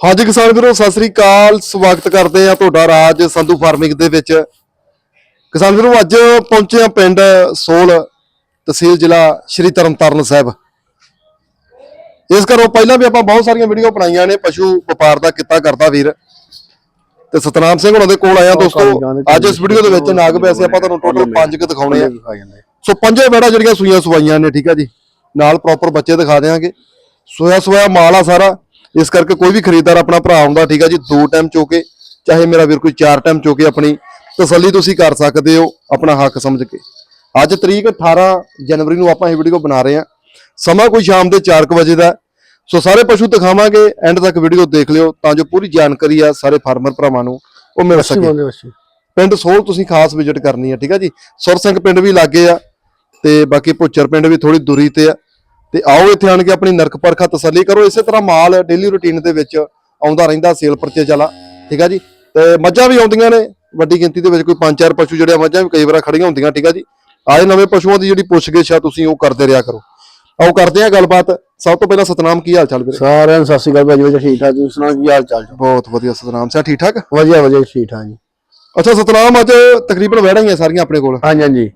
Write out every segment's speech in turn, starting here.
ਹਾਂਜੀ ਕਿਸਾਨ ਵੀਰੋ, ਸਤਿ ਸ੍ਰੀ ਅਕਾਲ। ਸਵਾਗਤ ਕਰਦੇ ਆ ਤੁਹਾਡਾ ਰਾਜ ਸੰਧੂ ਫਾਰਮਿੰਗ ਦੇ ਵਿੱਚ। ਕਿਸਾਨ ਵੀਰੋ, ਅੱਜ ਪਹੁੰਚੇ ਆ ਪਿੰਡ ਸੋਲ ਤਹਿਸੀਲ ਜ਼ਿਲ੍ਹਾ ਸ਼੍ਰੀ ਤਰਨਤਾਰਨ ਸਾਹਿਬ। ਇਸ ਘਰੋਂ ਪਹਿਲਾਂ ਵੀ ਆਪਾਂ ਬਹੁਤ ਸਾਰੀਆਂ ਵੀਡੀਓ ਬਣਾਈਆਂ ਨੇ, ਪਸ਼ੂ ਵਪਾਰ ਦਾ, ਕਿੱਤਾ ਕਰਦਾ ਵੀਰ। ਤੇ ਸਤਨਾਮ ਸਿੰਘ ਉਹਨਾਂ ਦੇ ਕੋਲ ਆਇਆ ਦੋਸਤੋ, ਅੱਜ ਇਸ ਵੀਡੀਓ ਦੇ ਵਿੱਚ ਨਾਗ ਵੈਸੇ ਆਪਾਂ ਤੁਹਾਨੂੰ ਟੋਟਲ ਪੰਜ ਕੁ ਦਿਖਾਉਣੇ ਆ। ਸੋ ਪੰਜੇ ਬੈੜਾ ਜਿਹੜੀਆਂ ਸੂਈਆਂ ਸਵਾਈਆਂ ਨੇ, ਠੀਕ ਆ ਜੀ। ਨਾਲ ਪ੍ਰੋਪਰ ਬੱਚੇ ਦਿਖਾ ਦੇਵਾਂਗੇ ਸੋਇਆ ਸੋਇਆ ਮਾਲ ਆ ਸਾਰਾ। ਇਸ ਕਰਕੇ ਕੋਈ ਵੀ ਖਰੀਦਦਾਰ ਆਪਣਾ ਭਰਾ ਆਉਂਦਾ ਠੀਕ ਆ ਜੀ ਦੋ ਟਾਈਮ ਚੋਕੇ ਚਾਹੇ ਮੇਰਾ ਵੀਰ ਕੋਈ ਚਾਰ ਟਾਈਮ ਚੋਕੇ ਆਪਣੀ ਤਸੱਲੀ ਤੁਸੀਂ ਕਰ ਸਕਦੇ ਹੋ ਆਪਣਾ ਹੱਕ ਸਮਝ ਕੇ। ਅੱਜ ਤਰੀਕ 18 ਜਨਵਰੀ ਨੂੰ ਆਪਾਂ ਇਹ ਵੀਡੀਓ ਬਣਾ ਰਹੇ ਹਾਂ। ਸਮਾਂ ਕੋਈ ਸ਼ਾਮ ਦੇ 4:00 ਵਜੇ ਦਾ। ਸੋ ਸਾਰੇ ਪਸ਼ੂ ਦਿਖਾਵਾਂਗੇ ਐਂਡ ਤੱਕ ਵੀਡੀਓ ਦੇਖ ਲਿਓ ਤਾਂ ਜੋ ਪੂਰੀ ਜਾਣਕਾਰੀ ਆ ਸਾਰੇ ਫਾਰਮਰ ਭਰਾਵਾਂ ਨੂੰ ਉਹ ਮਿਲ ਸਕੇ। ਪਿੰਡ ਸੋਲ ਤੁਸੀਂ ਖਾਸ ਵਿਜ਼ਿਟ ਕਰਨੀ ਹੈ ਠੀਕ ਹੈ ਜੀ। ਸੁਰ ਸਿੰਘ ਪਿੰਡ ਵੀ ਲਾਗੇ ਆ ਤੇ ਬਾਕੀ ਭੁੱਚਰ ਪਿੰਡ ਵੀ ਥੋੜੀ ਦੂਰੀ ਤੇ ਆ। ਤੇ ਆਓ ਇੱਥੇ ਆਣ ਕੇ ਆਪਣੀ ਨਰਕ ਪਰਖਾ ਤਸੱਲੀ ਕਰੋ। ਇਸੇ ਤਰ੍ਹਾਂ ਮਾਲ ਡੇਲੀ ਰੁਟੀਨ ਦੇ ਵਿੱਚ ਆਉਂਦਾ ਰਹਿੰਦਾ ਸੇਲ ਪਰਚੇ ਚਲਾ ਠੀਕ ਆ ਜੀ? ਤੇ ਮੱਝਾਂ ਵੀ ਆਉਂਦੀਆਂ ਨੇ। ਵੱਡੀ ਗਿਣਤੀ ਦੇ ਵਿੱਚ ਕੋਈ ਪੰਜ ਚਾਰ ਪਸ਼ੂ ਜਿਹੜੇ ਮੱਝਾਂ ਵੀ ਕਈ ਵਾਰ ਖੜੀਆਂ ਹੁੰਦੀਆਂ ਠੀਕ ਆ ਜੀ? ਆਏ ਨਵੇਂ ਪਸ਼ੂਆਂ ਦੀ ਜਿਹੜੀ ਪੁੱਛਗਿੱਛ ਆ ਤੁਸੀਂ ਉਹ ਕਰਦੇ ਰਿਹਾ ਕਰੋ। ਆਓ ਕਰਦੇ ਆ ਗੱਲਬਾਤ। ਸਭ ਤੋਂ ਪਹਿਲਾਂ ਸਤਨਾਮ ਕੀ ਹਾਲ ਚਾਲ ਵੀਰੇ? ਸਾਰਿਆਂ ਨੂੰ ਸਤਿ ਸ਼੍ਰੀ ਅਕਾਲ ਭਾਜੀ ਠੀਕ ਠਾਕ ਤੁਸੀਂ ਸੁਣਾਓ ਕੀ ਹਾਲ ਚਾਲ? ਬਹੁਤ ਵਧੀਆ ਸਤਨਾਮ ਸਿਆ ਠੀਕ ਠਾਕ? ਵਧੀਆ ਵਧੀਆ ਠੀਕ ਠਾਕ ਜੀ। ਅੱਛਾ ਸਤਨਾਮ ਅੱਜ ਤਕਰੀਬਨ ਵਹਿੜਾਂ ਹੀ ਆ ਸਾਰੀਆਂ ਆਪਣੇ ਕੋਲ। ਹਾਂਜੀ ਹਾਂਜੀ।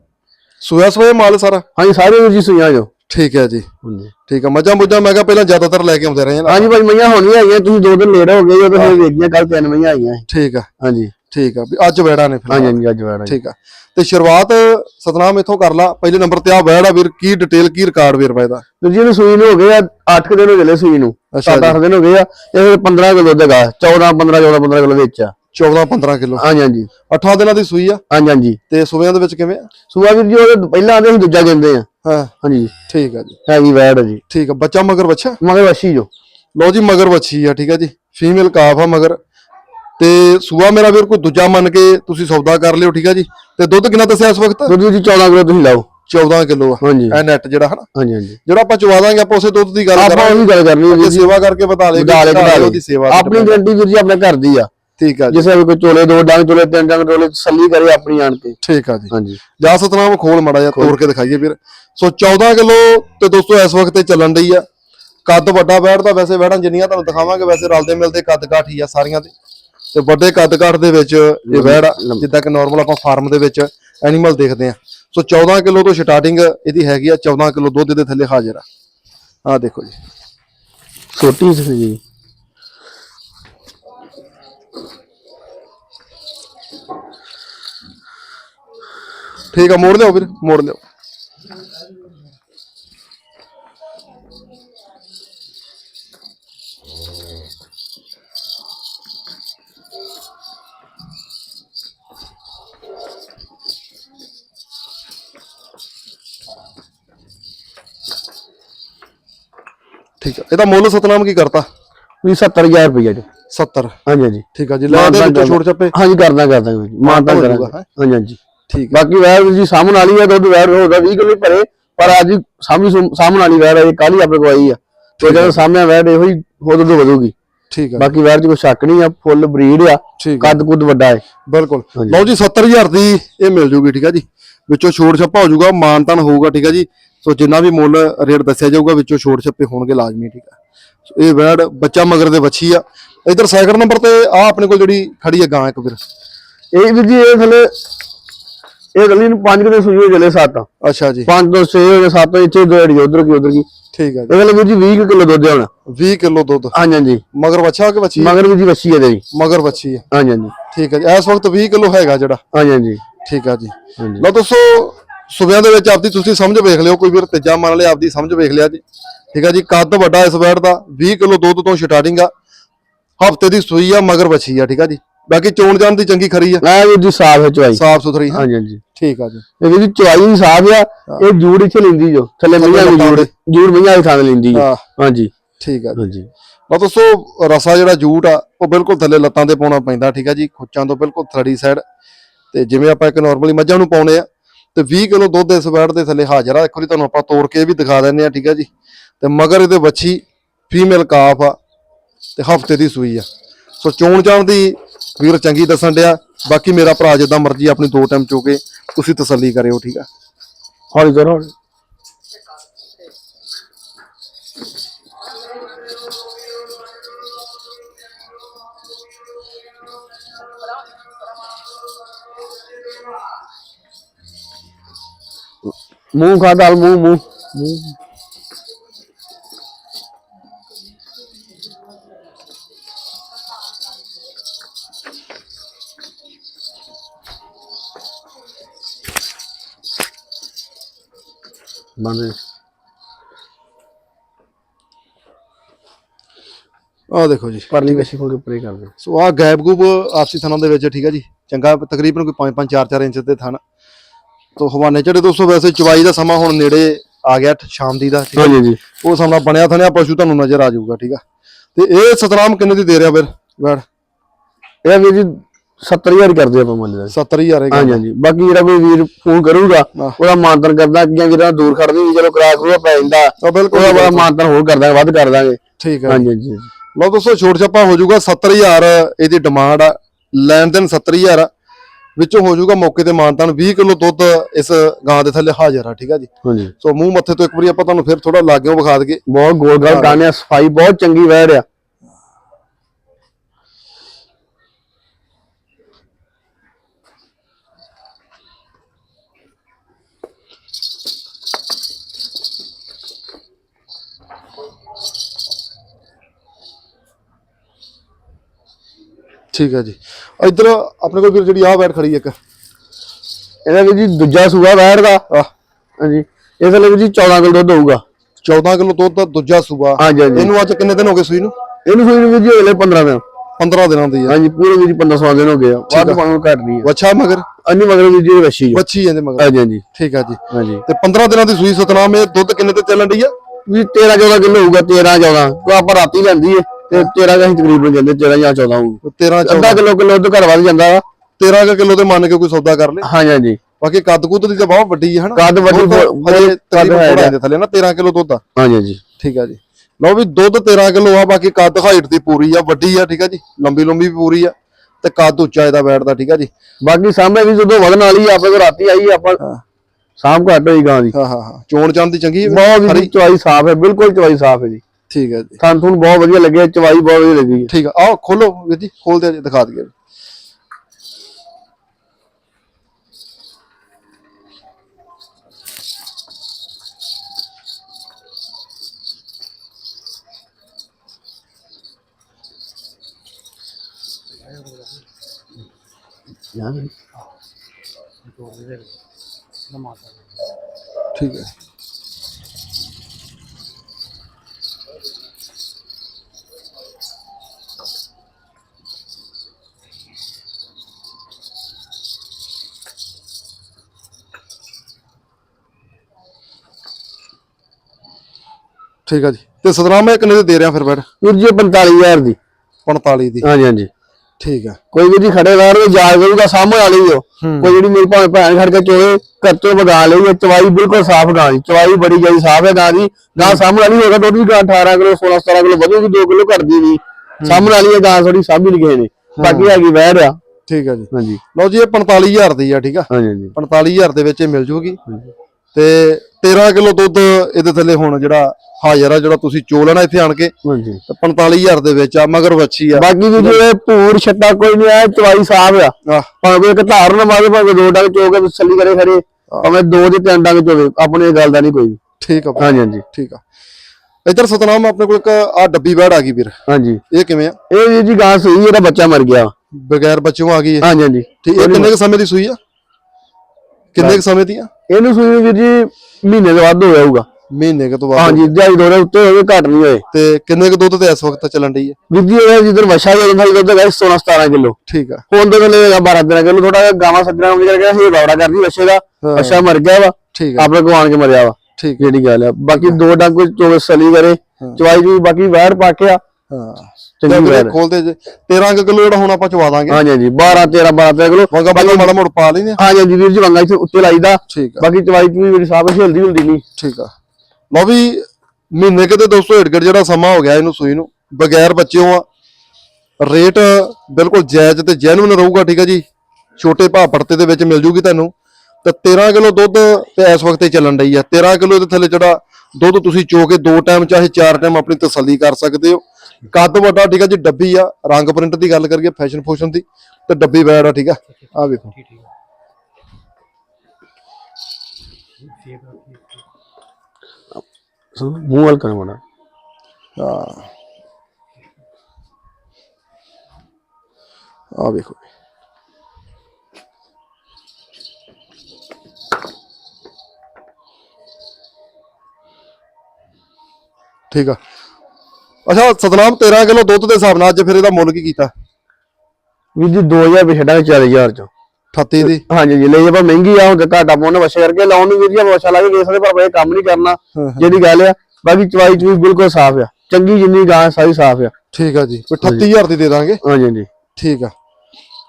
ਸੋਇਆ ਸੋਇਆ ਮਾਲ ਸਾਰਾ? ਹਾਂਜੀ ਸਾਰੇ ਵੀਰ ਜੀ ਸੁਈਆਂ ਜੋ। ਠੀਕ ਹੈ ਜੀ। ਹਾਂਜੀ। ਠੀਕ ਆ ਮੱਝਾਂ ਮੁੱਝਾਂ ਮੈਂ ਕਿਹਾ ਪਹਿਲਾਂ ਜ਼ਿਆਦਾਤਰ ਲੈ ਕੇ ਆਉਂਦੇ ਰਹੇ ਆ ਹਾਂਜੀ ਭਾਈ ਮਈਆਂ ਹੁਣ ਵੀ ਆਈਆਂ ਤੁਸੀਂ ਦੋ ਦਿਨ ਲੇਟ ਹੋ ਗਏ ਜੋ ਤੇ ਫਿਰ ਵੇਖੀਆਂ ਕੱਲ ਤਿੰਨ ਮਈਆਂ ਆਈਆਂ। ਸੀ। ਠੀਕ ਆ। ਹਾਂਜੀ। ਠੀਕ ਆ। ਵੀ ਅੱਜ ਵੈੜਾ ਨੇ ਫਿਰ। ਹਾਂਜੀ ਅੱਜ ਵਾੜਾ ਠੀਕ ਆ। ਤੇ ਸ਼ੁਰੂਆਤ ਸਤਨਾਮ ਇੱਥੋਂ ਕਰ ਲਾ। ਪਹਿਲੇ ਨੰਬਰ ਤੇ ਆ ਵੈੜਾ ਵੀਰ ਕੀ ਡਿਟੇਲ ਕੀ ਰਿਕਾਰਡ ਵੀਰ ਬਾਈ ਦਾ? ਵੀਰ ਜੀ ਨੂੰ ਸੂਈ ਨੂੰ ਹੋ ਗਏ ਆ 8 ਦਿਨ ਹੋ ਗਏ ਸੂਈ ਨੂੰ। ਅੱਛਾ 7-8 ਦਿਨ ਹੋ ਗਏ ਆ ਇਹ ਫਿਰ 15 ਕਿਲੋ ਦੁੱਧ ਹੈਗਾ 14 15 14 15 ਕਿਲੋ ਵਿੱਚ ਆ। 14 15 ਕਿਲੋ। ਹਾਂਜੀ ਹਾਂਜੀ। 8 ਦਿਨਾਂ ਦੀ ਸੂਈ ਆ। ਹਾਂਜੀ ਹਾਂਜੀ। ਤੇ ਸੂਬਿਆਂ ਦੇ ਵਿੱਚ ਕਿਵੇਂ ਆ? ਸੂਆ ਵੀਰ ਜੀ ਉਹਦੇ ਪਹਿਲਾਂ ਆਂਦੇ ਸੀ ਦੂਜਾ ਕਹਿੰਦੇ ਆ। ਹਾਂ ਹਾਂਜੀ। ਠੀਕ ਆ ਜੀ। ਹੈਗੀ ਵੈੜ ਜੀ। ਠੀਕ ਆ ਬੱਚਾ ਮਗਰ ਬੱਚਾ? ਮਗਰ ਵਸ਼ੀ ਜੋ। ਲਓ ਜੀ ਮਗਰ ਬੱਚੀ ਆ ਠੀਕ ਆ ਜੀ। ਫੀਮੇਲ ਕਾਫ ਆ ਮਗਰ। ਤੇ ਸੂਆ ਮੇਰਾ ਵੀਰ ਕੋਈ ਦੂਜਾ ਮੰਨ ਕੇ ਤੁਸੀਂ ਸੌਦਾ ਕਰ ਲਿਓ ਠੀਕ ਆ ਜੀ। ਤੇ ਦੁੱਧ ਕਿੰਨਾ ਦੱਸਿਆ ਇਸ ਵਕਤ? ਦੁੱਧ ਜੀ 14 ਕਿਲੋ ਤੁਸੀਂ ਲਾਓ। 14 ਕਿਲੋ ਆ। ਹਾਂਜੀ। ਇਹ ਨੈਟ ਜਿਹੜਾ ਹਨਾ। ਹਾਂਜੀ ਹਾਂਜੀ। ਜਿਹੜਾ ਆਪਾਂ ਚਵਾ ਦਾਂਗੇ ਆਪਾਂ ਉਸੇ ਦੁੱਧ ਦੀ ਗੱਲ ਆਪਾਂ ਕਰਾਂਗੇ। ਉਹੀ ਗੱਲ ਕਰਨੀ ਹੈ ਜੇ। ਸੇਵਾ ਕਰਕੇ ਬਤਾ ਲੈ ਵਧਾ ਲੈ ਵਧਾ ਲੈ ਉਹਦੀ ਸੇਵਾ ਤੇ ਆਪਣੀ ਗਰੰਟੀ ਵੀਰ ਜੀ ਆਪਣੇ ਘਰ ਦੀ ਆ। ਠੀਕ ਆ ਜੀ। ਜਿਸੇ ਵੀ ਕੋਈ ਚੋਲੇ ਦੋ ਡੰਗ ਚੋਲੇ ਤਿੰਨ ਡੰਗ ਚੋਲੇ ਤਸੱਲੀ ਕਰੇ ਆਪਣੀ ਆਣ ਕੇ। ਠੀਕ ਆ ਜੀ। ਹਾਂਜੀ। ਜਾ ਸਤਨਾਮ ਖੋਲ ਮੜਾ ਜਾ ਤੋੜ ਕੇ ਦਿਖਾਈਏ ਵੀਰ ਸੋ 14 ਕਿਲੋ ਤੇ ਦੋਸਤੋ ਇਸ ਵਕਤ ਤੇ ਚੱਲਣ ਡਈ ਆ। ਕੱਦ ਵੱਡਾ ਬੈਠਦਾ ਵੈਸੇ ਬੈਠਾਂ ਜਿੰਨੀਆਂ ਤੁਹਾਨੂੰ ਦਿਖਾਵਾਂਗੇ ਵੈਸੇ ਰਲਦੇ ਮਿਲਦੇ ਕੱਦ ਕਾਠ ਹੀ ਆ ਸਾਰੀਆਂ ਦੇ ਤੇ ਵੱਡੇ ਕੱਦ ਕਾਠ ਦੇ ਵਿੱਚ ਇਹ ਆ, ਜਿੱਦਾਂ ਕਿ ਨਾਰਮਲ ਆਪਾਂ ਫਾਰਮ ਦੇ ਵਿੱਚ ਐਨੀਮਲ ਦੇਖਦੇ ਆ। ਸੋ 14 ਕਿਲੋ ਤੋਂ ਸਟਾਰਟਿੰਗ ਇਹਦੀ ਹੈਗੀ ਆ 14 ਕਿਲੋ ਦੁੱਧ ਦੇ ਥੱਲੇ ਹਾਜ਼ਰ ਆ। ਆ ਦੇਖੋ ਜੀ। ਛੋਟੀ ਸੀ ਜੀ। ਠੀਕ ਆ ਮੋੜ ਲਿਓ ਵੀਰ ਮੋੜ ਲਿਓ ਠੀਕ ਆ ਇਹਦਾ ਮੁੱਲ ਸਤਨਾਮ ਕੀ ਕਰਤਾ? ਵੀ 70000 ਰੁਪਏ ਜੀ। 70 ਹਾਂਜੀ ਹਾਂਜੀ। ਠੀਕ ਆ ਜੀ ਲੈ ਦੇ ਵਿੱਚੋਂ ਛੋੜ ਛੱਪੇ? ਹਾਂਜੀ ਕਰਦਾ ਕਰਦਾ ਮਾਨਤਾ ਕਰਾਂਗੇ? ਹਾਂਜੀ ਹਾਂਜੀ। ਠੀਕ ਬਾਕੀ ਵੈਰ ਜੀ ਸਾਹਮਣ ਵਾਲੀ ਆ ਦੁੱਧ ਵੈਰ ਹੋਦਾ 20 ਕਿਲੋ ਭਰੇ ਪਰ ਅੱਜ ਹੀ ਸਾਹਮਣੇ ਸਾਹਮਣ ਵਾਲੀ ਵੈਰ ਇਹ ਕੱਲ ਹੀ ਆਪਣੇ ਕੋਲ ਆਈ ਆ। ਤੇ ਜਦੋਂ ਸਾਹਮਣੇ ਵੈਰ ਇਹੋ ਹੀ ਹੋ ਦੁੱਧ ਵਧੂਗੀ। ਠੀਕ ਆ ਬਾਕੀ ਵੈਰ 'ਚ ਕੋਈ ਸ਼ੱਕ ਨਹੀਂ ਆ ਫੁੱਲ ਬਰੀਡ ਆ ਕੱਦ ਕੁੱਦ ਵੱਡਾ ਹੈ ਬਿਲਕੁਲ। ਲਓ ਜੀ 70000 ਦੀ ਇਹ ਮਿਲ ਜੂਗੀ ਠੀਕ ਆ ਜੀ। ਵਿੱਚੋਂ ਛੋੜ ਛੱਪਾ ਹੋ ਜਾਊਗਾ ਮਾਨਤਨ ਹੋਊਗਾ ਠੀਕ ਆ ਜੀ। ਸੋ ਜਿੰਨਾ ਵੀ ਮੁੱਲ ਰੇਟ ਦੱਸਿਆ ਜਾਊਗਾ ਵਿੱਚੋਂ ਛੋੜ ਛੱਪੇ ਹੋਣਗੇ ਲਾਜ਼ਮੀ ਠੀਕ ਸੋ ਇਹ ਵੈੜ ਬੱਚਾ ਮਗਰ ਦੇ ਵੱਛੀ ਆ। ਇਧਰ ਸੈਕਿੰਡ ਨੰਬਰ ਤੇ ਆ ਆਪਣੇ ਕੋਲ ਜਿਹੜੀ ਖੜੀ ਹੈ ਗਾਂ ਇੱਕ ਵੀਰ। ਇਹ ਵੀਰ ਜੀ ਇਹ ਥਲੇ ਇਹ ਗਲੀ ਨੂੰ ਪੰਜ ਕਿਤੇ ਸੂਈ ਹੋ ਜਲੇ ਸੱਤ। ਅੱਛਾ ਜੀ। ਪੰਜ ਤੋਂ 6 ਹੋ ਗਏ ਸੱਤ ਇੱਥੇ ਦੋ ਏੜੀ ਉਧਰ ਕੀ ਉਧਰ ਕੀ। ਠੀਕ ਆ ਜੀ। ਇਹ ਗਲੀ ਵੀਰ ਜੀ 20 ਕਿਲੋ ਦੁੱਧ ਹੋਣਾ। 20 ਕਿਲੋ ਦੁੱਧ। ਹਾਂਜੀ ਹਾਂਜੀ। ਮਗਰ ਵੱਛਾ ਕਿ ਵੱਛੀ ਮਗਰ ਜੀ ਵੱਛੀ ਹੈ ਜੀ ਮਗਰ ਵੱਛੀ ਆ। ਹਾਂਜੀ ਹਾਂਜੀ। ਠੀਕ ਜੀ। ਇਸ ਵਕਤ 20 ਕਿਲੋ ਹੈਗਾ ਜਿਹੜਾ। ਹਾਂਜੀ ਹਾਂਜੀ। ਠੀਕ ਆ ਜੀ। ਲਓ ਦੋਸਤੋ ਸੁਬਿਆਂ ਦੇ ਵਿੱਚ ਆਪਦੀ ਤੁਸੀਂ ਸਮਝ ਵੇਖ ਲਿਓ ਕੋਈ ਵੀਰ ਤੀਜਾ ਮੰਨ ਲਿਆ ਆਪਦੀ ਸਮਝ ਵੇਖ ਲਿਆ ਜੀ। ਠੀਕ ਆ ਜੀ। ਕੱਦ ਵੱਡਾ ਇਸ ਵੈੜ ਦਾ। 20 ਕਿਲੋ ਦੁੱਧ ਤੋਂ ਸਟਾਰਟਿੰਗ ਆ। ਹਫ਼ਤੇ ਦੀ ਸੂਈ ਆ ਮਗਰ ਵੱਛੀ ਆ। ਠੀਕ ਆ ਜੀ। ਬਾਕੀ ਚੋਣ ਜਾਣ ਦੀ ਚੰਗੀ ਖਰੀ ਆ। ਵੀਰ ਜੀ ਸਾਫ਼ ਹੈ ਚਵਾਈ ਸਾਫ਼ ਸੁਥਰੀ ਹਾਂ। ਹਾਂਜੀ ਹਾਂਜੀ। ਠੀਕ ਆ ਜੀ। ਇਹ ਵੀਰ ਜੀ ਚਵਾਈ ਵੀ ਸਾਫ਼ ਆ ਇਹ ਜੂੜ ਇੱਥੇ ਲੈਂਦੀ ਜੋ। ਥੱਲੇ ਮਈਆਂ ਦੀ ਜੂੜ ਜੂੜ ਮਈਆਂ ਦੀ ਥਾਂ ਲੈਂਦੀ ਜੋ। ਹਾਂ। ਹਾਂਜੀ। ਠੀਕ ਆ ਜੀ। ਹਾਂਜੀ। ਲਓ ਦੋਸਤੋ ਰਸਾ ਜਿਹੜਾ ਜੂਟ ਆ ਉਹ ਬਿਲਕੁਲ ਥੱਲੇ ਲੱਤਾਂ ਤੇ ਪਾਉਣਾ ਪੈਂਦਾ ਠੀਕ ਆ ਜੀ। ਖੁੱਚਾਂ ਤੋਂ ਬਿਲਕੁਲ ਥੜੀ ਸਾਈਡ ਤੇ ਜਿਵੇਂ ਆਪਾਂ ਇੱਕ ਨਾਰਮਲੀ ਮੱਝਾਂ ਨੂੰ ਪਾਉਣੇ ਆ ਤੇ 20 ਕਿਲੋ ਦੁੱਧ ਇਸ ਵੈੜ ਦੇ ਥੱਲੇ ਹਾਜ਼ਰ ਆ। ਇੱਕ ਵਾਰੀ ਤੁਹਾਨੂੰ ਆਪਾਂ ਤੋੜ ਕੇ ਵੀ ਦਿਖਾ ਦਿੰਨੇ ਆ ਠੀਕ ਆ ਜੀ। ਤੇ ਮਗਰ ਇਹਦੇ ਵੱਛੀ ਫੀਮੇਲ ਕਾਫ ਆ ਤੇ ਹਫ਼ਤੇ ਦੀ ਸੂਈ ਆ। ਸੋ ਚੋਣ ਜਾਣ ਦੀ ਵੀਰ ਚੰਗੀ ਦੱਸਣ ਡਿਆ। ਬਾਕੀ ਮੇਰਾ ਭਰਾ ਜਿੱਦਾਂ ਮਰਜ਼ੀ ਆਪਣੀ ਦੋ ਟਾਈਮ ਚੋਕੇ ਤੁਸੀਂ ਤਸੱਲੀ ਕਰਿਓ, ਠੀਕ ਆ? ਹੌਲੀ ਕਰੋ, ਹੌਲੀ। ਮੂੰਹ ਖਾਦਾ ਮੂੰਹ ਮੂੰਹ। ਬੰਦ ਆਹ ਦੇਖੋ ਜੀ। ਪਰਲੀ ਕਸ਼ੀ ਖੋਲ ਕੇ ਪਰੇ ਕਰ ਦੇ ਸੋ ਆਹ ਗੈਪ ਗੂਪ ਆਪਸੀ ਥਣਾਂ ਦੇ ਵਿੱਚ ਠੀਕ ਹੈ ਜੀ। ਚੰਗਾ ਤਕਰੀਬਨ ਕੋਈ 5 5 4 4 ਇੰਚ ਦੇ ਥਣ। ਤੋਂ ਹਵਾਨੇ ਚੜੇ ਦੋਸਤੋ ਵੈਸੇ ਚਵਾਈ ਦਾ ਸਮਾਂ ਹੁਣ ਨੇੜੇ ਆ ਗਿਆ ਸ਼ਾਮ ਦੀ ਦਾ ਠੀਕ ਹੈ ਜੀ ਉਹ ਸਮਾਂ ਬਣਿਆ ਥਣਿਆ ਪਸ਼ੂ ਤੁਹਾਨੂੰ ਨਜ਼ਰ ਆ ਜਾਊਗਾ ਠੀਕ ਆ। ਤੇ ਇਹ ਸਤਨਾਮ ਕਿੰਨੇ ਦੀ ਦੇ ਰਿਹਾ ਫਿਰ? ਵੈੜ ਇਹ ਵੀ ਜੀ 70000 ਹੀ ਕਰਦੇ ਆਪਾਂ ਮੁੱਲ ਦਾ 70000 ਹੈਗਾ ਹਾਂਜੀ ਹਾਂਜੀ। ਬਾਕੀ ਜਿਹੜਾ ਕੋਈ ਵੀਰ ਫੋਨ ਕਰੂਗਾ ਉਹਦਾ ਮਾਨਤਨ ਕਰਦਾ ਅੱਗੇ ਜਿਹੜਾ ਦੂਰ ਖੜਦੇ ਵੀ ਚਲੋ ਕਿਰਾਇਆ ਕਰੂਗਾ ਪੈ ਜਾਂਦਾ। ਤਾਂ ਬਿਲਕੁਲ ਉਹਦਾ ਬੜਾ ਮਾਨਤਨ ਹੋਰ ਕਰ ਦਾਂਗੇ ਵੱਧ ਕਰ ਦਾਂਗੇ। ਠੀਕ ਹੈ। ਹਾਂਜੀ ਹਾਂਜੀ। ਲਓ ਦੋਸਤੋ ਛੋਟ ਛੱਪਾ ਹੋ ਜਾਊਗਾ 70000 ਇਹਦੀ ਡਿਮਾਂਡ ਆ ਲੈਣ ਦੇਣ 70000 ਆ। ਵਿੱਚੋਂ ਹੋ ਜਾਊਗਾ ਮੌਕੇ ਤੇ ਮਾਨਤਾਨ 20 ਕਿਲੋ ਦੁੱਧ ਇਸ ਗਾਂ ਦੇ ਥੱਲੇ ਹਾਜ਼ਰ ਆ ਠੀਕ ਆ ਜੀ? ਹਾਂਜੀ। ਸੋ ਮੂੰਹ ਮੱਥੇ ਤੋਂ ਇੱਕ ਵਾਰੀ ਆਪਾਂ ਤੁਹਾਨੂੰ ਫਿਰ ਥੋੜਾ ਲਾਗਿਓ ਵਿਖਾ ਦਈਏ। ਬਹੁਤ ਗੋਲ ਗਾਲ ਕਾਨਿਆ ਸਫ਼ਾਈ ਬਹੁਤ ਚੰਗੀ ਵਹਿ ਰਿਹਾ ਠੀਕ ਹੈ ਜੀ। ਇੱਧਰ ਆਪਣੇ ਕੋਲ ਵੀਰ ਜਿਹੜੀ ਆਹ ਬੈਠ ਖੜੀ ਇੱਕ। ਇਹਦਾ ਵੀ ਜੀ ਦੂਜਾ ਸੂਆ ਵਹਿਰ ਦਾ। ਹਾਂਜੀ। ਇਹਦੇ ਲਈ ਵੀ ਜੀ 14 ਕਿਲੋ ਦੁੱਧ ਹੋਊਗਾ। 14 ਕਿਲੋ ਦੁੱਧ ਦਾ ਦੂਜਾ ਸੂਬਾ ਹਾਂਜੀ ਹਾਂਜੀ। ਇਹਨੂੰ ਅੱਜ ਕਿੰਨੇ ਦਿਨ ਹੋ ਗਏ ਸੂਈ ਨੂੰ? ਇਹਨੂੰ ਸੂਈ ਨੂੰ ਵੀ ਜੀ ਅਗਲੇ 15 ਦਿਨ। 15 ਦਿਨਾਂ ਦੀ ਹੈ ਹਾਂਜੀ ਪੂਰੇ ਵੀ ਜੀ 15 16 ਦਿਨ ਹੋ ਗਏ ਆ। ਵੱਧ ਪਾਉਣ ਘੱਟ ਨਹੀਂ ਆ। ਵੱਛਾ ਮਗਰ? ਅੰਨੀ ਮਗਰ ਵੀ ਜੀ ਵੱਛੀ ਜੋ ਵੱਛੀ ਇਹਦੇ ਮਗਰ। ਹਾਂਜੀ ਹਾਂਜੀ। ਠੀਕ ਆ ਜੀ। ਹਾਂਜੀ। ਤੇ 15 ਦਿਨਾਂ ਦੀ ਸੂਈ ਸਤਨਾਮ ਇਹ ਦੁੱਧ ਕਿੰਨੇ ਤੇ ਚੱਲਣ ਡਈ ਆ? ਵੀ 13 14 ਕਿਲੋ ਹੋਊਗਾ 13 14 ਕੋ ਆਪਾਂ ਰਾਤੀ ਲੈਂਦੀ ਏ ਤੇ 13 ਦਾ ਅਸੀਂ ਤਕਰੀਬਨ ਜਾਂਦੇ 13 ਜਾਂ 14 ਹੋਊ 13 ਅੱਧਾ 14 ਕਿਲੋ ਕਿਲੋ ਦੁੱਧ ਘਰ ਵੱਧ ਜਾਂਦਾ ਵਾ। 13 ਕਿਲੋ ਤੇ ਮੰਨ ਕੇ ਕੋਈ ਸੌਦਾ ਕਰ ਲੇ। ਹਾਂਜੀ ਹਾਂਜੀ। ਬਾਕੀ ਕੱਦ ਕੁੱਦ ਦੀ ਤਾਂ ਬਹੁਤ ਵੱਡੀ ਹੈ ਹਨਾ? ਕੱਦ ਵੱਡੀ ਦੁੱਧ ਬਹੁਤ- ਹਜੇ ਕੱਦ ਤਕਰੀਬਨ ਹੈ ਥੋੜਾ ਇਹਦਾ। ਇਹਦੇ ਥੱਲੇ ਨਾ 13 ਕਿਲੋ ਦੁੱਧ ਆ। ਹਾਂਜੀ ਹਾਂਜੀ। ਠੀਕ ਆ ਜੀ। ਲਓ ਵੀ ਦੁੱਧ 13 ਕਿਲੋ ਆ ਬਾਕੀ ਕੱਦ ਹਾਈਟ ਦੀ ਪੂਰੀ ਆ ਵੱਡੀ ਆ ਠੀਕ ਆ ਜੀ। ਲੰਬੀ ਲੰਬੀ ਵੀ ਪੂਰੀ ਆ ਤੇ ਕੱਦ ਉੱਚਾ ਇਹਦਾ ਬੈਠਦਾ ਠੀਕ ਆ ਜੀ। ਬਾਕੀ ਸਾਹਮਣੇ ਵੀ ਜਦੋਂ ਵਧਣ ਵਾਲੀ ਆ, ਰਾਤੀ ਆਈ ਆਪਾਂ ਸ਼ਾਮ ਘੱਟ ਹੋਈ ਗਾਂ ਦੀ। ਹਾਂ ਹਾਂ ਹਾਂ। ਚੋਣ ਚੰਦ ਦੀ ਚੰਗੀ ਹੈ ਬਹੁਤ ਵੀ ਚਵਾਈ ਸਾਫ਼ ਹੈ ਬਿਲਕੁਲ ਚਵਾਈ ਸਾਫ਼ ਹੈ ਜੀ। ਠੀਕ ਹੈ ਜੀ। ਸਾਨੂੰ ਤੁਹਾਨੂੰ ਬਹੁਤ ਵਧੀਆ ਲੱਗਿਆ ਚਵਾਈ ਬਹੁਤ ਵਧੀਆ ਲੱਗੀ। ਹੈ। ਠੀਕ ਆ ਆਓ ਖੋਲੋ ਵੀਰ ਜੀ ਖੋਲਦੇ ਆ ਜੀ ਦਿਖਾ ਦਈਏ। ਠੀਕ ਹੈ। ਠੀਕ ਆ ਜੀ। ਤੇ ਸਤਨਾਮ ਕਿੰਨੇ ਦੇ ਦੇ ਰਿਹਾ ਫਿਰ ਬੈਠ ਵੀਰ ਜੀ ਇਹ 45000 ਦੀ। 45 ਦੀ। ਹਾਂਜੀ ਹਾਂਜੀ। ਠੀਕ ਆ। ਕੋਈ ਵੀ ਜੀ ਖੜੇ ਬਾਹਰ ਵੀ ਜਾ ਕਰੂਗਾ ਸਾਹਮਣੇ ਵਾਲੀ ਹੋ। ਕੋਈ ਜਿਹੜੀ ਮੇਰੀ ਭਾਵੇਂ ਭੈਣ ਖੜ ਕੇ ਚੋਏ ਘਰ ਤੋਂ ਵਗਾ ਲਈ ਚਵਾਈ ਬਿਲਕੁਲ ਸਾਫ਼ ਗਾਂ ਦੀ ਚਵਾਈ ਬੜੀ ਜਾਈ ਸਾਫ਼ ਹੈ ਗਾਂ ਦੀ ਗਾਂ ਸਾਹਮਣੇ ਵਾਲੀ ਹੋਗਾ ਦੁੱਧ ਵੀ ਗਾਂ 18 ਕਿਲੋ 16 17 ਕਿਲੋ ਵਧੂਗੀ 2 ਕਿਲੋ ਘਟਦੀ ਨਹੀਂ। ਸਾਹਮਣੇ ਵਾਲੀ ਗਾਂ ਥੋੜੀ ਸਾਂਭੀ ਲਿਖੇ ਨੇ। ਬਾਕੀ ਹੈਗੀ ਵਹਿ ਰਿਹਾ ਠੀਕ ਆ ਜੀ। ਹਾਂਜੀ। ਲਓ ਜੀ ਇਹ 45000 ਦੀ ਆ ਠੀਕ ਆ। ਹਾਂਜੀ ਹਾਂਜੀ। 45000 ਦੇ ਵਿੱਚ ਇਹ ਮਿਲ ਜੂਗੀ। ਤੇ 13 ਕਿਲੋ ਦੁੱਧ ਇਹਦੇ ਥੱਲੇ ਹੁਣ ਜਿਹੜਾ ਹਾਜ਼ਰ ਆ ਜਿਹੜਾ ਤੁਸੀਂ ਚੋ ਲੈਣਾ ਇੱਥੇ ਆਣ ਕੇ ਹਾਂਜੀ। ਤੇ 45000 ਦੇ ਵਿੱਚ ਆ ਮਗਰ ਵੱਛੀ ਆ। ਬਾਕੀ ਵੀ ਜਿਹੜੇ ਭੂਰ ਛੱਟਾ ਕੋਈ ਨਹੀਂ ਆਇਆ ਚਵਾਈ ਸਾਫ਼ ਆ। ਭਾਵੇਂ ਇੱਕ ਧਾਰ ਨਾ ਮਾਰੇ ਭਾਵੇਂ ਦੋ ਡੰਗ ਚੋ ਕੇ ਤਸੱਲੀ ਕਰੇ ਖਰੇ ਭਾਵੇਂ ਦੋ ਦੇ ਤਿੰਨ ਡੰਗ ਚੋਵੇ ਆਪਣੇ ਗੱਲ ਦਾ ਨਹੀਂ ਕੋਈ। ਠੀਕ ਆ ਹਾਂਜੀ ਹਾਂਜੀ। ਠੀਕ ਆ। ਇੱਧਰ ਸਤਨਾਮ ਆਪਣੇ ਕੋਲ ਇੱਕ ਆ ਡੱਬੀ ਬੈੜ ਆ ਗਈ ਵੀਰ। ਹਾਂਜੀ। ਇਹ ਕਿਵੇਂ ਆ? ਇਹ ਜੀ ਗਾਂ ਸੂਈ ਇਹਦਾ ਬੱਚਾ ਮਰ ਗਿਆ। ਬਗੈਰ ਬੱਚੋਂ ਆ ਗਈ ਹਾਂਜੀ ਹਾਂਜੀ। ਠੀਕ ਇਹ ਕਿੰਨੇ ਕੁ ਸਮੇਂ ਦੀ ਸੂਈ ਆ? ਕਿੰਨੇ ਕੁ ਸਮੇਂ ਦੀ ਆ ਇਹਨੂੰ ਸੂਈ ਵੀਰ ਜੀ ਮਹੀਨੇ ਤੋਂ ਵੱਧ ਹੋ ਜਾਊਗਾ ਮਹੀਨੇ ਕੁ ਤੋਂ ਬਾਅਦ ਹਾਂਜੀ ਜਾਈ ਦੋਰੇ ਉੱਤੇ ਹੋਵੇ ਘੱਟ ਨਹੀਂ ਹੋਏ। ਤੇ ਕਿੰਨੇ ਕੁ ਦੁੱਧ ਤੇ ਇਸ ਵਕਤ ਚੱਲਣ ਡਈ ਹੈ? ਵੀਰ ਜੀ ਇਹ ਜਿੱਧਰ ਵਸ਼ਾ ਜਦੋਂ ਥਾਲੀ ਦੁੱਧ ਹੈਗਾ 16 17 ਕਿਲੋ। ਠੀਕ ਆ। ਹੁਣ ਦੇ ਥੱਲੇ ਹੈਗਾ 12 13 ਕਿਲੋ ਥੋੜਾ ਗਾਵਾਂ ਸੱਜਣਾ ਨੂੰ ਕਰਕੇ ਇਹ ਬੌੜਾ ਕਰਦੀ ਵਸ਼ੇ ਦਾ ਹਾਂ। ਵਸ਼ਾ ਮਰ ਗਿਆ ਵਾ। ਠੀਕ ਆ। ਆਪਣੇ ਆਣ ਕੇ ਮਰਿਆ ਵਾ। ਠੀਕ ਜਿਹੜੀ ਗੱਲ ਆ। ਬਾਕੀ ਦੋ ਡੰਗ ਕੋਈ ਚੋਵੇ ਸਲੀ ਕਰੇ ਚਵਾਈ ਜੀ ਬਾਕੀ ਵਹਿਰ ਪਾ ਕੇ ਆ ਹਾਂ ਚੰਗੀ ਤੇ ਵਹਿਰ ਖੋਲਦੇ ਜੇ। 13 ਕੁ ਕਿਲੋ ਜਿਹੜਾ ਹੁਣ ਆਪਾਂ ਚਵਾ ਦਾਂਗੇ। ਹਾਂਜੀ ਹਾਂਜੀ। 12 13 12 13 ਕਿਲੋ। ਮਗਾ ਬਾਕੀ ਮਾੜਾ ਮੋੜ ਪਾ ਲੈਨੇ ਹਾਂਜੀ ਹਾਂਜੀ ਵੀਰ ਜੀ ਵੰਗਾ ਇੱਥੇ ਉੱਤੇ ਲਾਈਦਾ। ਠੀਕ ਆ। ਬਾਕੀ ਚਵਾਈ ਚ ਵੀ ਮੇਰੀ ਸਾਹ ਹਿਲਦੀ ਹੁੰਦੀ ਨਹੀਂ। ਠੀਕ ਆ। ਲਓ ਵੀ ਮਹੀਨੇ ਕਿਤੇ ਦੋਸਤੋ ਏਡਗੜ ਜਿਹੜਾ ਸਮਾਂ ਹੋ ਗਿਆ ਇਹਨੂੰ ਸੂਈ ਨੂੰ। ਬਗੈਰ ਬੱਚਿਓ ਆ। ਰੇਟ ਬਿਲਕੁਲ ਜਾਇਜ਼ ਤੇ ਜੈਨੂਨ ਰਹੂਗਾ ਠੀਕ ਆ ਜੀ। ਛੋਟੇ ਭਾਅ ਪੜਤੇ ਦੇ ਵਿੱਚ ਮਿਲ ਜੂਗੀ ਤੁਹਾਨੂੰ। ਤੇ 13 ਕਿਲੋ ਦੁੱਧ ਤੇ ਇਸ ਵਕਤ ਹੀ ਚੱਲਣ ਡਈ ਆ। 13 ਕਿਲੋ ਦੇ ਥੱਲੇ ਜਿਹੜਾ ਦੁੱਧ ਤੁਸੀਂ ਚੋ ਕੇ ਦੋ ਟਾਈਮ ਚਾਹੇ ਚਾਰ ਟਾਈਮ ਆਪਣੀ ਤਸੱਲੀ ਕਰ ਸਕਦੇ ਹੋ। ਕੱਦ ਵੱਡਾ ਠੀਕ ਆ ਜੀ ਡੱਬੀ ਆ ਰੰਗ ਪ੍ਰਿੰਟ ਦੀ ਗੱਲ ਕਰੀਏ ਫੈਸ਼ਨ ਫੂਸ਼ਨ ਦੀ ਤੇ ਡੱਬੀ ਬੈੜ ਆ ਠੀਕ ਆ। ਆ ਵੇਖੋ। ਮੂੰਹ ਹਲ ਕਰ ਮੜਾ। ਹਾਂ। ਆ ਵੇਖੋ। ਠੀਕ ਆ। ਅੱਛਾ ਸਤਨਾਮ 13 ਕਿਲੋ ਦੁੱਧ ਦੇ ਹਿਸਾਬ ਨਾਲ ਅੱਜ ਫਿਰ ਇਹਦਾ ਮੁੱਲ ਕੀ ਕੀਤਾ? ਵੀਰ ਜੀ 2000 ਰੁਪਏ ਛੱਡਾਂਗੇ 4000 ਚੋਂ। 38 ਦੀ? ਹਾਂਜੀ ਜੀ ਲਈ ਆਪਾਂ ਮਹਿੰਗੀ ਆ ਹੁਣ ਤੇ ਘਾਟਾ ਪਾਉਣ ਵਛੇ ਕਰਕੇ ਲਾਉਣ ਨੂੰ ਵੀਰ ਜੀ ਵਛਾ ਲਾ ਕੇ ਸਕਦੇ ਪਰ ਇਹ ਕੰਮ ਨਹੀਂ ਕਰਨਾ। ਜਿਹੜੀ ਗੱਲ ਆ ਬਾਕੀ ਚਵਾਈ ਚ ਵੀ ਬਿਲਕੁਲ ਸਾਫ਼ ਆ। ਚੰਗੀ ਜਿੰਨੀ ਗਾਂ ਸਾਰੀ ਸਾਫ਼ ਆ। ਠੀਕ ਆ ਜੀ। ਕੋਈ 38000 ਦੀ ਦੇ ਦਾਂਗੇ? ਹਾਂਜੀ ਹਾਂਜੀ। ਠੀਕ ਆ।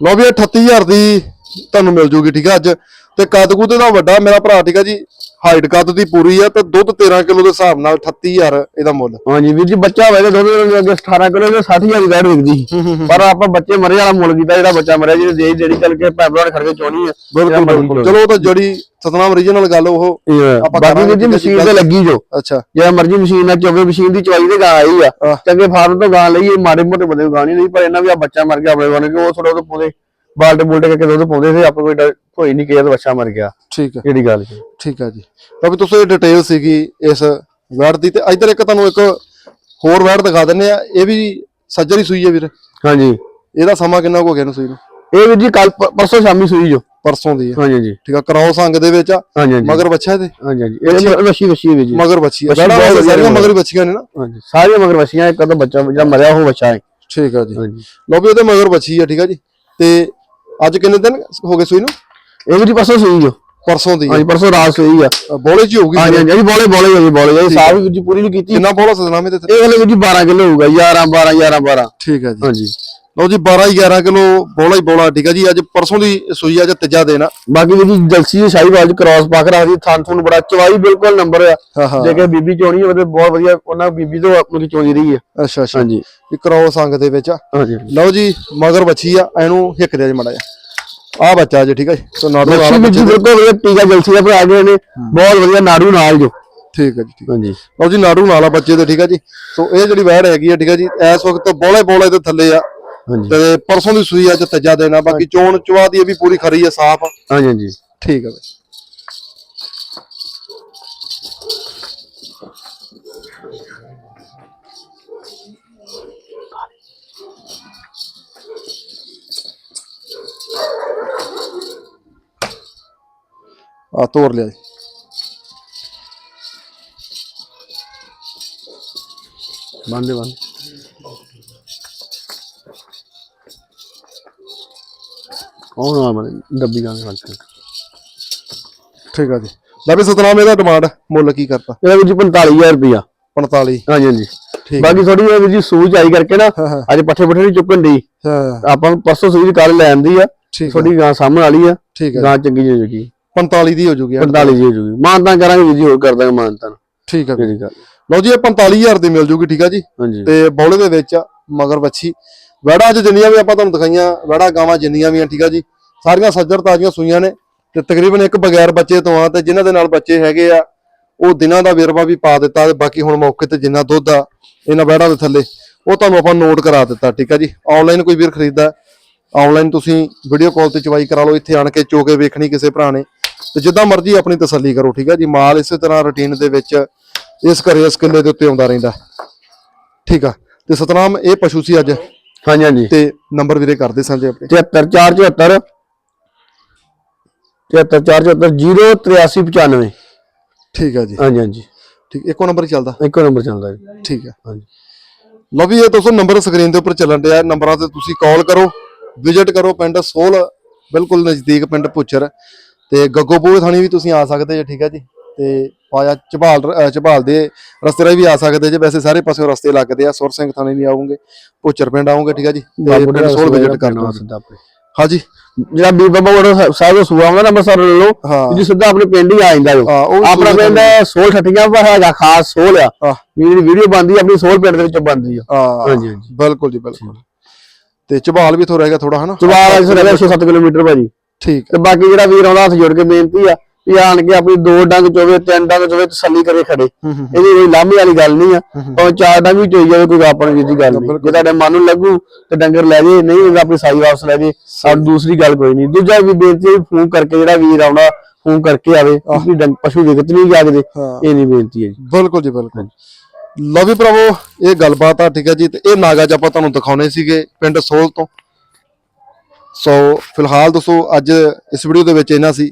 ਲਓ ਵੀ ਇਹ 38000 ਦੀ ਤੁਹਾਨੂੰ ਮਿਲ ਜੂਗੀ ਠੀਕ ਆ ਅੱਜ। ਤੇ ਕੱਦ ਕੁੱਦ ਦਾ ਵੱਡਾ ਮੇਰਾ ਭਰਾ ਠੀਕ ਆ ਜੀ ਹਾਈਟ ਕੱਦ ਦੀ ਪੂਰੀ ਆ ਤੇ ਦੁੱਧ 13 ਕਿਲੋ ਦੇ ਹਿਸਾਬ ਨਾਲ 38000 ਇਹਦਾ ਮੁੱਲ। ਹਾਂਜੀ ਵੀਰ ਜੀ ਬੱਚਾ ਹੋਵੇ ਤੇ ਦੁੱਧ ਦੇ ਅੱਗੇ 18 ਕਿਲੋ ਦੇ 60000 ਦੀ ਵੈਟ ਵਿਕਦੀ ਪਰ ਆਪਾਂ ਬੱਚੇ ਮਰੇ ਵਾਲਾ ਮੁੱਲ ਕੀਤਾ ਜਿਹੜਾ ਬੱਚਾ ਮਰਿਆ ਜਿਹਨੇ ਦੇਈ ਦੇੜੀ ਚੱਲ ਕੇ ਭੈਬਰਾਂ ਖੜ ਕੇ ਚੋਣੀ ਆ। ਬਿਲਕੁਲ ਚਲੋ ਉਹ ਤਾਂ ਜੜੀ ਸਤਨਾਮ ਰੀਜਨਲ ਗੱਲ ਉਹ ਆਪਾਂ ਬਾਕੀ ਵੀਰ ਜੀ ਮਸ਼ੀਨ ਤੇ ਲੱਗੀ ਜੋ। ਅੱਛਾ। ਜਿਹੜਾ ਮਰਜ਼ੀ ਮਸ਼ੀਨ ਨਾਲ ਚੋਗੇ ਮਸ਼ੀਨ ਦੀ ਚਵਾਈ ਤੇ ਗਾਂ ਆਈ ਆ। ਚੰਗੇ ਫਾਰਮ ਤੋਂ ਗਾਂ ਲਈ ਇਹ ਮਾੜੇ ਮੋਟੇ ਬੰਦੇ ਨੂੰ ਗਾਂ ਨਹੀਂ ਪਰ ਇਹਨਾਂ ਵੀ ਆ ਬੱਚਾ ਮਰ ਗਿਆ ਆਪਣੇ ਬਣ ਕੇ ਉਹ ਥੋੜਾ ਉਹ ਪਾਉਂਦੇ ਬਾਲਟੇ ਬੁਲਟੇ ਕਰਕੇ ਦੁੱਧ ਪਾਉਂਦੇ ਸੀ ਆਪਾਂ ਕੋਈ ਹੋਈ ਨਹੀਂ ਕਿਹਾ ਤਾਂ ਬੱਚਾ ਮਰ ਗਿਆ। ਠੀਕ ਆ ਕਿਹੜੀ ਗੱਲ ਸੀ ਠੀਕ ਆ ਜੀ। ਵੀ ਤੁਸੀਂ ਡਿਟੇਲ ਸੀਗੀ ਇਸ ਵੈੜ ਦੀ ਤੇ ਇੱਧਰ ਇੱਕ ਤੁਹਾਨੂੰ ਇੱਕ ਹੋਰ ਵੈੜ ਦਿਖਾ ਦਿੰਨੇ ਆ ਇਹ ਵੀ ਸੱਜਰੀ ਸੂਈ ਹੈ ਵੀਰ। ਹਾਂਜੀ। ਇਹਦਾ ਸਮਾਂ ਕਿੰਨਾ ਕੁ ਹੋ ਗਿਆ ਇਹਨੂੰ ਸੂਈ ਨੂੰ? ਇਹ ਵੀਰ ਜੀ ਕੱਲ ਪਰਸੋਂ ਸ਼ਾਮੀ ਸੂਈ ਜੋ। ਪਰਸੋਂ ਦੀ ਹੈ। ਹਾਂਜੀ ਹਾਂਜੀ। ਠੀਕ ਆ ਕਰਾਉ ਸੰਗ ਦੇ ਵਿੱਚ ਆ। ਮਗਰ ਬੱਚਾ ਇਹਦੇ? ਹਾਂਜੀ ਹਾਂਜੀ। ਇਹ ਵਸ਼ੀ ਵਸ਼ੀ ਵੀਰ ਜੀ। ਮਗਰ ਬੱਚੀ ਬੱਚੀ ਵਾਸਤੇ ਸਾਰੀਆਂ ਮਗਰ ਹੀ ਬੱਚੀਆਂ ਨੇ ਨਾ? ਹਾਂਜੀ ਸਾਰੀਆਂ ਮਗਰ ਵਸ਼ੀਆਂ ਇੱਕ ਤਾਂ ਬੱਚਾ ਜਿਹੜਾ ਮਰਿਆ ਉਹ ਬੱਚਾ ਹੈ। ਠੀਕ ਆ ਜੀ। ਹਾਂਜੀ। ਲਓ ਵੀ ਉਹਦੇ ਮਗਰ ਬੱਚੀ ਆ ਠੀਕ ਆ ਜੀ। ਤੇ ਅੱਜ ਕਿੰਨੇ ਦਿਨ ਹੋ ਗਏ ਸੂਈ ਨੂੰ? ਇਹ ਜੀ ਪਰਸੋਂ ਸੂਈ ਜੋ ਪਰਸੋਂ ਦੀ ਹਾਂਜੀ ਪਰਸੋਂ ਰਾਤ ਸੂਈ ਆ। ਬੋਲੇ ਜੀ ਹੋਊਗੀ ਹਾਂਜੀ ਹਾਂਜੀ ਬੋਲੇ ਬੋਲੇ ਜੀ ਬੋਲੇ ਜੀ ਸਾਹ ਵੀ ਪੂਰੀ ਨਹੀਂ ਕੀਤੀ। ਕਿੰਨਾ ਬੋਲਾ ਸਦਨਾਮੇ ਤੇ? ਇਹ ਹਲੇ ਜੀ 12 ਕਿਲੋ ਹੋਊਗਾ 11 12 11 12 ਠੀਕ ਆ ਜੀ। ਹਾਂਜੀ। ਲਓ ਜੀ 12 11 ਕਿਲੋ ਬੋਲਾ ਹੀ ਬੋਲਾ ਠੀਕ ਆ ਜੀ। ਅੱਜ ਪਰਸੋਂ ਦੀ ਸੂਈ ਆ ਅੱਜ ਤੀਜਾ ਦਿਨ ਆ। ਬਾਕੀ ਜੀ ਜਲਸੀ ਦੀ ਸ਼ਾਹੀਵਾਲ ਚ ਕ੍ਰਾਸ ਪਾ ਕੇ ਰੱਖਦੀ ਥਾਨ ਥੂਨ ਬੜਾ ਚਵਾਈ ਬਿਲਕੁਲ ਨੰਬਰ ਆ। ਜੇ ਕਿ ਬੀਬੀ ਚੋਣੀ ਹੋਵੇ ਤੇ ਬਹੁਤ ਵਧੀਆ ਉਹਨਾਂ ਬੀਬੀ ਤੋਂ ਆਪਣੀ ਚੋਣੀ ਰਹੀ ਹੈ ਅੱਛਾ ਅੱਛਾ। ਹਾਂਜੀ। ਇਹ ਕਰਾਓ ਸੰਗ ਦੇ ਵਿੱਚ ਆ। ਹਾਂਜੀ ਲਓ ਜੀ ਮਗਰ ਬੱਚੀ ਆ ਇਹਨੂੰ ਹਿੱਕ ਦੇ ਮੜਾ ਜਾ ਆ ਬੱਚਾ ਜੀ ਠੀਕ ਹੈ ਜੀ। ਸੋ ਨਾੜੂ ਵਾਲਾ ਜੀ ਬੱਚੇ ਬਿਲਕੁਲ ਵਧੀਆ ਟੀਕਾ ਜਲਸੀ ਦਾ ਭਰਾ ਗਏ ਨੇ ਬਹੁਤ ਵਧੀਆ ਨਾੜੂ ਨਾਲ ਜੋ। ਠੀਕ ਹੈ ਜੀ ਠੀਕ ਹਾਂਜੀ। ਲਓ ਜੀ ਨਾੜੂ ਨਾਲ ਆ ਬੱਚੇ ਦੇ ਠੀਕ ਹੈ ਜੀ। ਸੋ ਇਹ ਜਿਹੜੀ ਵੈੜ ਹੈਗੀ ਆ ਠੀਕ ਹੈ ਜੀ ਇਸ ਵਕਤ ਬੋਲੇ ਬੋਲੇ ਦੇ ਥੱਲੇ ਆ। ਤੇ ਪਰਸੋਂ ਦੀ ਸੂਈ ਅੱਜ ਤੀਜਾ ਆ ਬਾਕੀ ਚੋਣ ਚਵਾ ਦੀ ਇਹ ਵੀ ਪੂਰੀ ਖਰੀ ਆ ਸਾਫ਼ ਹਾਂਜੀ ਹਾਂਜੀ। ਠੀਕ ਹੈ ਬਈ। ਆ ਤੋੜ ਲਿਆ ਜੀ। ਬੰਦੇ ਬੰਦ। ਉਹ ਨਾ ਮਨ ਡੱਬੀ ਨਾਲ ਠੀਕ ਆ ਜੀ। ਲੈ ਵੀ ਸਤਨਾਮ ਇਹਦਾ ਡਿਮਾਂਡ ਮੁੱਲ ਕੀ ਕਰਤਾ? ਇਹਦਾ ਵੀਰ ਜੀ 45000 ਰੁਪਇਆ 45 ਹਾਂਜੀ ਹਾਂਜੀ। ਠੀਕ ਬਾਕੀ ਥੋੜੀ ਵੀਰ ਜੀ ਸੂਝ ਆਈ ਕਰਕੇ ਨਾ ਹਾਂ ਹਾਂ। ਅੱਜ ਪੱਠੇ ਪੱਠੇ ਨਹੀਂ ਚੁੱਕਣ ਦੀ ਹਾਂ। ਆਪਾਂ ਨੂੰ ਪਰਸੋਂ ਸੂਝ ਕੱਲ ਲੈ ਆਂਦੀ ਆ। ਥੋੜੀ ਗਾਂ ਸਾਹਮਣੇ ਵਾਲੀ ਆ। ਗਾਂ ਚੰਗੀ ਜਿਹੀ ਹੋਊਗੀ 45 ਦੀ ਹੋ ਜੂਗੀ 45 ਜੀ ਹੋ ਜੂਗੀ। ਮਾਨਤਾਂ ਕਰਾਂਗੇ ਜੀ ਹੋਰ ਕਰ ਦਾਂਗੇ ਮਾਨਤਾਂ ਠੀਕ ਆ। ਲਓ ਜੀ ਇਹ 45000 ਦੀ ਮਿਲ ਜੂਗੀ ਠੀਕ ਆ ਜੀ। ਤੇ ਬੌਲੇ ਦੇ ਵਿੱਚ ਮਗਰ ਬੱਚੀ ਵੜਾ ਅੱਜ ਜਿੰਨੀਆਂ ਵੀ ਆਪਾਂ ਤੁਹਾਨੂੰ ਦਿਖਾਈਆਂ, ਵੜਾ ਗਾਵਾਂ ਜਿੰਨੀਆਂ ਵੀ ਆ, ਠੀਕ ਆ ਜੀ? ਸਾਰੀਆਂ ਸੱਜਰ ਤਾਜ਼ੀਆਂ ਸੂਈਆਂ ਨੇ ਤੇ ਤਕਰੀਬਨ ਇੱਕ ਬਗੈਰ ਬੱਚੇ ਤੋਂ ਆ ਤੇ ਜਿਨ੍ਹਾਂ ਦੇ ਨਾਲ ਬੱਚੇ ਹੈਗੇ ਆ, ਉਹ ਦਿਨਾਂ ਦਾ ਵੇਰਵਾ ਵੀ ਪਾ ਦਿੱਤਾ ਤੇ ਬਾਕੀ ਹੁਣ ਮੌਕੇ ਤੇ ਜਿੰਨਾ ਦੁੱਧ ਆ, ਇਹਨਾਂ ਵੜਾ ਦੇ ਥੱਲੇ, ਉਹ ਤੁਹਾਨੂੰ ਆਪਾਂ ਨੋਟ ਕਰਾ ਦਿੱਤਾ, ਠੀਕ ਆ ਜੀ? ਆਨਲਾਈਨ ਕੋਈ ਵੀਰ ਖਰੀਦਦਾ ਆਨਲਾਈਨ ਤੁਸੀਂ ਵੀਡੀਓ ਕਾਲ ਤੇ ਚਵਾਈ ਕਰਾ ਲਓ, ਇੱਥੇ ਆਣ ਕੇ ਚੋ ਕੇ ਵੇਖਣੀ ਕਿਸੇ ਭਰਾ ਨੇ ਤੇ ਜਿੱਦਾਂ ਮਰਜ਼ੀ ਆਪਣੀ ਤਸੱਲੀ ਕਰੋ, ਠੀਕ ਆ ਜੀ? ਮਾਲ ਇਸੇ ਤਰ੍ਹਾਂ ਰੁਟੀਨ ਦੇ ਵਿੱਚ ਇਸ ਘਰੇ, ਇਸ ਕਿੱਲੇ ਦੇ ਉੱਤੇ ਆਉਂਦਾ ਰਹਿੰਦਾ, ਠੀਕ ਆ? ਤੇ ਸਤਨਾਮ, ਇਹ ਪਸ਼ੂ ਸੀ ਅੱਜ? ਹਾਂਜੀ ਹਾਂਜੀ। ਤੇ ਨੰਬਰ ਵੀਰੇ ਕਰਦੇ ਸਾਂਝੇ ਆਪਣੇ। 73474 73474 ਠੀਕ ਆ ਜੀ। ਹਾਂਜੀ ਹਾਂਜੀ। ਠੀਕ ਇੱਕੋ ਨੰਬਰ ਹੀ ਚੱਲਦਾ। ਇੱਕੋ ਨੰਬਰ ਚੱਲਦਾ ਜੀ। ਠੀਕ ਆ। ਹਾਂਜੀ। ਲਓ ਵੀ ਇਹ ਦੋਸਤੋ ਨੰਬਰ ਸਕਰੀਨ ਦੇ ਉੱਪਰ ਚੱਲਣ ਡਿਆ। ਨੰਬਰਾਂ ਤੇ ਤੁਸੀਂ ਕਾਲ ਕਰੋ ਵਿਜ਼ਿਟ ਕਰੋ ਪਿੰਡ ਸੋਲ ਬਿਲਕੁਲ ਨਜ਼ਦੀਕ ਪਿੰਡ ਪੁੱਛਰ। ਤੇ ਗੱਗੋਪੂਰ ਥਾਣੀ ਵੀ ਤੁਸੀਂ ਆ ਸਕਦੇ ਜੇ ਠੀਕ ਆ ਜੀ। ਤੇ ਪਾਇਆ ਝਬਾਲ ਝਬਾਲ ਦੇ ਰਸਤੇ ਰਾਹੀਂ ਵੀ ਆ ਸਕਦੇ ਜੇ ਵੈਸੇ ਸਾਰੇ ਪਾਸੇ ਰਸਤੇ ਲੱਗਦੇ ਆ ਸੁਰ ਸਿੰਘ ਥਾਣੇ ਵੀ ਆਉਂਗੇ ਪੁੱਛਰ ਪਿੰਡ ਆਉਂਗੇ ਠੀਕ ਆ ਜੀ ਤੇ ਪਿੰਡ ਸੋਲ ਵਿਜ਼ਿਟ ਕਰ ਲਓ ਸਿੱਧਾ ਆਪਣੇ। ਹਾਂਜੀ। ਜਿਹੜਾ ਬੀਬਾ ਬਾਬਾ ਵੜਾ ਸਾਹਿਬ ਦਾ ਸੂਆ ਨਾ ਅੰਮ੍ਰਿਤਸਰ ਲੋ ਜੀ ਸਿੱਧਾ ਆਪਣੇ ਪਿੰਡ ਹੀ ਆ ਜਾਂਦਾ ਜੋ। ਉਹ ਆਪਣਾ ਪਿੰਡ ਸੋਲ ਠੱਟੀਆਂ ਪਰ ਹੈਗਾ ਖਾਸ ਸੋਲ ਆ। ਮੇਰੀ ਵੀਡੀਓ ਬਣਦੀ ਆਪਣੀ ਸੋਲ ਪਿੰਡ ਦੇ ਵਿੱਚ ਬਣਦੀ ਆ। ਹਾਂ। ਹਾਂਜੀ ਹਾਂਜੀ। ਬਿਲਕੁਲ ਜੀ ਬਿਲਕੁਲ। ਤੇ ਝਬਾਲ ਵੀ ਥੋੜਾ ਰਹਿ ਗਿਆ ਥੋੜਾ ਹਨਾ? ਜਵਾਰ ਅੱਜ ਰਹਿ 6-7 ਕਿਲੋਮੀਟਰ ਭਾਜੀ। ਠੀਕ। ਤੇ ਬਾਕੀ ਜਿਹੜਾ ਵੀਰ ਆਉਂਦਾ ਹੱਥ ਜੋੜ ਕੇ ਬੇਨਤੀ ਆ ਵੀ ਆਣ ਕੇ ਆਪਣੀ ਦੋ ਡੰਗ ਚੋਵੇ ਤਿੰਨ ਡੰਗ ਚੋਵੇ ਤਸੱਲੀ ਕਰੇ ਖੜੇ। ਇਹਦੀ ਕੋਈ ਲਾਂਭੇ ਵਾਲੀ ਗੱਲ ਨਹੀਂ ਆ। ਉਹ ਚਾਰ ਡੰਗ ਵੀ ਚੋਈ ਜਾਵੇ ਕੋਈ ਆਪਣੇ ਜੀ ਦੀ ਗੱਲ ਨਹੀਂ। ਜੇ ਤੁਹਾਡੇ ਮਨ ਨੂੰ ਲੱਗੂ ਤੇ ਡੰਗਰ ਲੈ ਜੇ ਨਹੀਂ ਹੋਗਾ ਆਪਣੀ ਸਾਈ ਵਾਪਸ ਲੈ ਜੇ ਔਰ ਦੂਸਰੀ ਗੱਲ ਕੋਈ ਨਹੀਂ। ਦੂਜਾ ਵੀ ਬੇਨਤੀ ਫੋਨ ਕਰਕੇ ਜਿਹੜਾ ਵੀਰ ਆਉਣਾ ਫੋਨ ਕਰਕੇ ਆਵੇ। ਕਿ ਪਸ਼ੂ ਦਿੱਕਤ ਨਹੀਂ ਜਾਗਦੇ। ਇਹ ਨਹੀਂ ਬੇਨਤੀ ਹੈ ਜੀ। ਬਿਲਕੁਲ ਜੀ ਬਿਲਕੁਲ। ਲੋ ਵੀ ਪ੍ਰਭੂ ਇਹ ਗੱਲਬਾਤ ਆ ਠੀਕ ਹੈ ਜੀ। ਤੇ ਇਹ ਨਾਗਾ ਜਪਾ ਤੁਹਾਨੂੰ ਦਿਖਾਉਣੇ ਸੀਗੇ ਪਿੰਡ ਸੋਲ ਤੋਂ। ਸੋ ਫਿਲਹਾਲ ਦੋਸਤੋ ਅੱਜ ਇਸ ਵੀਡੀਓ ਦੇ ਵਿੱਚ ਇਹਨਾਂ ਸੀ।